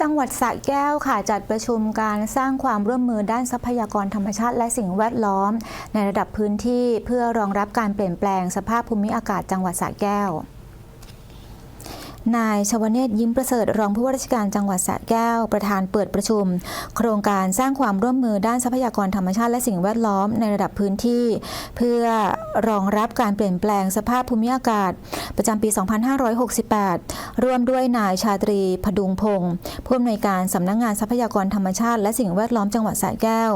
จังหวัดสระแก้วค่ะจัดประชุมการสร้างความร่วมมือด้านทรัพยากรธรรมชาติและสิ่งแวดล้อม ในระดับพื้นที่เพื่อรองรับการเปลี่ยนแปลงสภาพภูมิอากาศจังหวัดสระแก้ว นายชวเนศยิ้มประเสริฐรองผู้ว่าราชการจังหวัดสระแก้วประธานเปิดประชุม โครงการสร้างความร่วมมือด้านทรัพยากรธรรมชาติและสิ่งแวดล้อมในระดับพื้นที่ เพื่อรองรับการเปลี่ยนแปลงสภาพภูมิอากาศ ประจำปี 2568 ร่วมด้วยนายชาตรีพดุงพงศ์ผู้อำนวยการสำนักงงานทรัพยากรธรรมชาติและสิ่งแวดล้อมจังหวัดสระแก้ว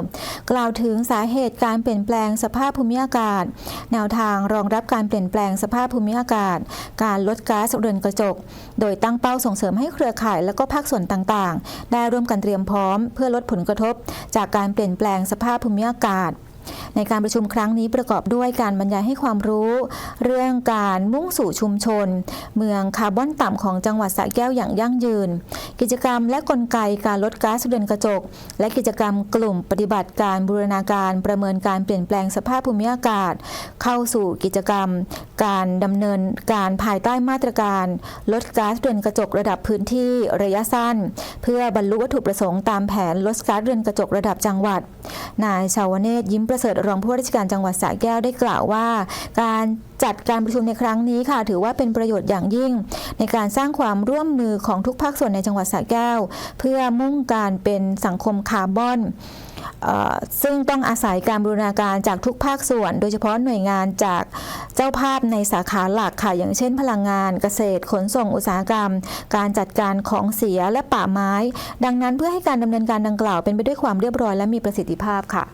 กล่าวถึงสาเหตุการเปลี่ยนแปลงสภาพภูมิอากาศ แนวทางรองรับการเปลี่ยนแปลงสภาพภูมิอากาศ การลดก๊าซเรือนกระจกโดยตั้งเป้าส่งเสริมให้เครือข่ายและก็ภาคส่วนต่างๆ ได้ร่วมกันเตรียมพร้อม เพื่อลดผลกระทบ จากการเปลี่ยนแปลงสภาพภูมิอากาศ ในการประชุมครั้งนี้ประกอบด้วยการบรรยายให้ความรู้ เรื่องการมุ่งสู่ชุมชน เมืองคาร์บอนต่ำของจังหวัดสระแก้วอย่างยั่งยืน กิจกรรมและกลไกการลดก๊าซเรือนกระจก และกิจกรรมกลุ่มปฏิบัติการบูรณาการประเมินการเปลี่ยนแปลงสภาพภูมิอากาศ เข้าสู่กิจกรรม การดำเนินการภายใต้มาตรการ ลดก๊าซเรือนกระจกระดับพื้นที่ระยะสั้น เพื่อบรรลุวัตถุประสงค์ตามแผนลดก๊าซเรือนกระจกระดับจังหวัด นายชาวเนศยิ้มประเสริฐรองผู้ว่าราชการจังหวัดสระแก้วได้กล่าวว่า การจัดการประชุมในครั้งนี้ค่ะ ถือว่าเป็นประโยชน์อย่างยิ่ง ในการสร้างความร่วมมือของทุกภาคส่วนในจังหวัดสระแก้ว เพื่อมุ่งการเป็นสังคมคาร์บอนซึ่งต้องอาศัยการบูรณาการจากทุกภาคส่วน โดยเฉพาะหน่วยงานจากเจ้าภาพในสาขาหลักค่ะ อย่างเช่น พลังงานเกษตร ขนส่งอุตสาหกรรม การจัดการของเสียและป่าไม้ ดังนั้นเพื่อให้การดำเนินการดังกล่าวเป็นไปด้วยความเรียบร้อยและมีประสิทธิภาพค่ะ